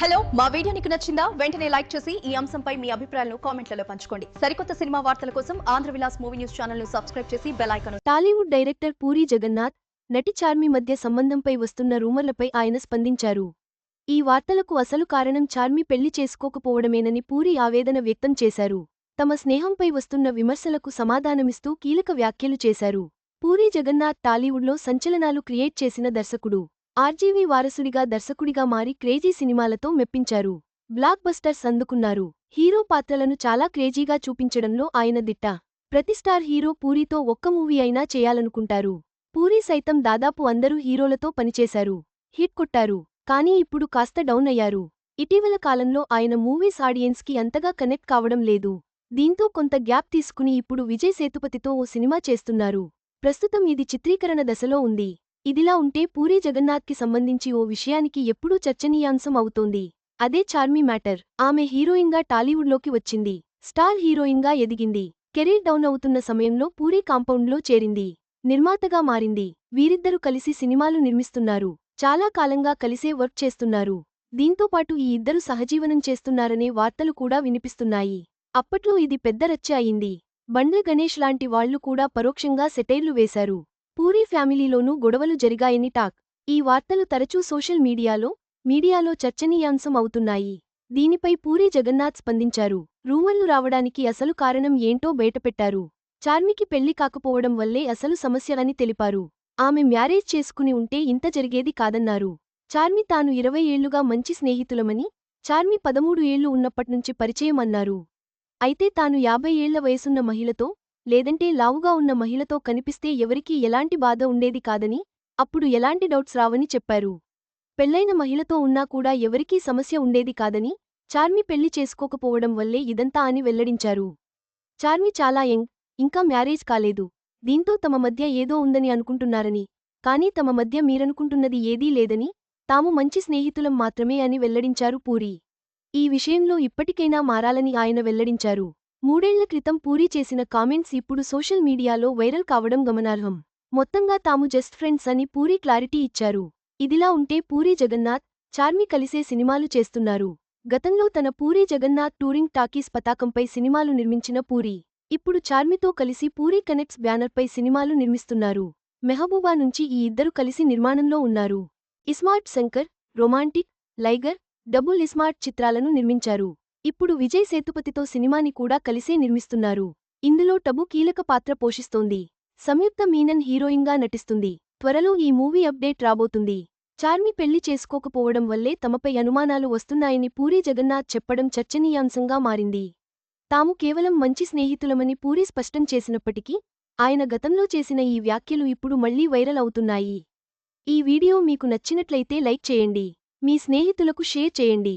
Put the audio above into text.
Hello మా video నీకు నచ్చిందా? వెంటనే లైక్ చేసి ఈ అంశంపై మీ అభిప్రాయాలను కామెంట్లలో పంచుకోండి. సరికొత్త సినిమా వార్తల కోసం ఆంధ్ర విలాస్ మూవీ న్యూస్ ఛానల్ను సబ్స్క్రైబ్ చేసి bell icon Tollywood director Puri Jagannadh నటి చార్మి మధ్య సంబంధంపై వస్తున్న రూమర్లపై ఆయన స్పందించారు. ఈ వార్తలకు అసలు కారణం చార్మి పెళ్ళి చేసుకోకపోవడమేనని పూరి ఆవేదన వ్యక్తం చేశారు. తమ స్నేహంపై వస్తున్న విమర్శలకు సమాధానమిస్తూ కీలక వ్యాఖ్యలు చేశారు. పూరి జగన్నాథ్ టాలీవుడ్లో సంచలనాలు క్రియేట్ చేసిన దర్శకుడు. ఆర్జీవీ వారసుడిగా దర్శకుడిగా మారి క్రేజీ సినిమాలతో మెప్పించారు. బ్లాక్ బస్టర్స్ అందుకున్నారు. హీరో పాత్రలను చాలా క్రేజీగా చూపించడంలో ఆయన దిట్ట. ప్రతి స్టార్ హీరో పూరితో ఒక్క మూవీ అయినా చేయాలనుకుంటారు. పూరి సైతం దాదాపు అందరూ హీరోలతో పనిచేశారు. హిట్ కొట్టారు. కానీ ఇప్పుడు కాస్త డౌన్ అయ్యారు. ఇటీవల కాలంలో ఆయన మూవీస్ ఆడియన్స్కి అంతగా కనెక్ట్ కావడం లేదు. దీంతో కొంత గ్యాప్ తీసుకుని ఇప్పుడు విజయ్ సేతుపతితో ఓ సినిమా చేస్తున్నారు. ప్రస్తుతం ఇది చిత్రీకరణ దశలో ఉంది. ఇదిలా ఉంటే పూరి జగన్నాథ్కి సంబంధించి ఓ విషయానికి ఎప్పుడూ చర్చనీయాంశం అవుతోంది. అదే చార్మీ మ్యాటర్. ఆమె హీరోయిన్గా టాలీవుడ్లోకి వచ్చింది. స్టార్ హీరోయిన్గా ఎదిగింది. కెరీర్ డౌన్ అవుతున్న సమయంలో పూరి కాంపౌండ్లో చేరింది. నిర్మాతగా మారింది. వీరిద్దరూ కలిసి సినిమాలు నిర్మిస్తున్నారు. చాలా కాలంగా కలిసే వర్క్ చేస్తున్నారు. దీంతోపాటు ఈ ఇద్దరు సహజీవనం చేస్తున్నారనే వార్తలు కూడా వినిపిస్తున్నాయి. అప్పట్లో ఇది పెద్ద రచ్చ అయింది. బండ్ల గణేష్ లాంటి వాళ్ళు కూడా పరోక్షంగా సెటైర్లు వేశారు. పూరి ఫ్యామిలీలోనూ గొడవలు జరిగాయని టాక్. ఈ వార్తలు తరచూ సోషల్ మీడియాలో మీడియాలో చర్చనీయాంశం అవుతున్నాయి. దీనిపై పూరి జగన్నాథ్ స్పందించారు. రూమర్లు రావడానికి అసలు కారణం ఏంటో బయటపెట్టారు. చార్మికి పెళ్ళి కాకపోవడం వల్లే అసలు సమస్య అని తెలిపారు. ఆమె మ్యారేజ్ చేసుకుని ఉంటే ఇంత జరిగేది కాదన్నారు. చార్మి తాను ఇరవై ఏళ్ళుగా మంచి స్నేహితులమని చార్మి పదమూడు ఏళ్ళు ఉన్నప్పట్నుంచి పరిచయం అన్నారు అయితే తాను యాభై ఏళ్ళ వయసున్న మహిళతో లేదంటే లావుగా ఉన్న మహిళతో కనిపిస్తే ఎవరికీ ఎలాంటి బాధ ఉండేది కాదని అప్పుడు ఎలాంటి డౌట్స్ రావని చెప్పారు. పెళ్ళైన మహిళతో ఉన్నా కూడా ఎవరికీ సమస్య ఉండేది కాదని చార్మి పెళ్ళి చేసుకోకపోవడం వల్లే ఇదంతా అని వెల్లడించారు. చార్మి చాలా యంగ్ ఇంకా మ్యారేజ్ కాలేదు. దీంతో తమ మధ్య ఏదో ఉందని అనుకుంటున్నారని కానీ తమ మధ్య మీరనుకుంటున్నది ఏదీ లేదని తాము మంచి స్నేహితులం మాత్రమే అని వెల్లడించారు పూరి. ఈ విషయంలో ఇప్పటికైనా మారాలని ఆయన వెల్లడించారు. మూడేళ్ళ క్రితం పూరి చేసిన కామెంట్స్ ఇప్పుడు సోషల్ మీడియాలో వైరల్ కావడం గమనార్హం. మొత్తంగా తాము జస్ట్ ఫ్రెండ్స్ అని పూరి క్లారిటీ ఇచ్చారు. ఇదిలా ఉంటే పూరి జగన్నాథ్ చార్మి కలిసే సినిమాలు చేస్తున్నారు. గతంలో తన పూరి జగన్నాథ్ టూరింగ్ టాకీస్ పతాకంపై సినిమాలు నిర్మించిన పూరి. ఇప్పుడు చార్మితో కలిసి పూరి కనెక్ట్స్ బ్యానర్పై సినిమాలు నిర్మిస్తున్నారు. మెహబూబా నుంచి ఈ ఇద్దరు కలిసి నిర్మాణంలో ఉన్నారు. ISmart Shankar Romantic Liger Double iSmart చిత్రాలను నిర్మించారు. ఇప్పుడు విజయ్ సేతుపతితో సినిమాని కూడా కలిసే నిర్మిస్తున్నారు. ఇందులో టబు కీలక పాత్ర పోషిస్తోంది. సంయుక్త మీనన్ హీరోయిన్గా నటిస్తుంది. త్వరలో ఈ మూవీ అప్డేట్ రాబోతుంది. చార్మి పెళ్ళి చేసుకోకపోవడం వల్లే తమపై అనుమానాలు వస్తున్నాయని పూరి జగన్నాథ్ చెప్పడం చర్చనీయాంశంగా మారింది. తాము కేవలం మంచి స్నేహితులమని పూరి స్పష్టం చేసినప్పటికీ ఆయన గతంలో చేసిన ఈ వ్యాఖ్యలు ఇప్పుడు మళ్ళీ వైరల్ అవుతున్నాయి. ఈ వీడియో మీకు నచ్చినట్లయితే లైక్ చేయండి. మీ స్నేహితులకు షేర్ చేయండి.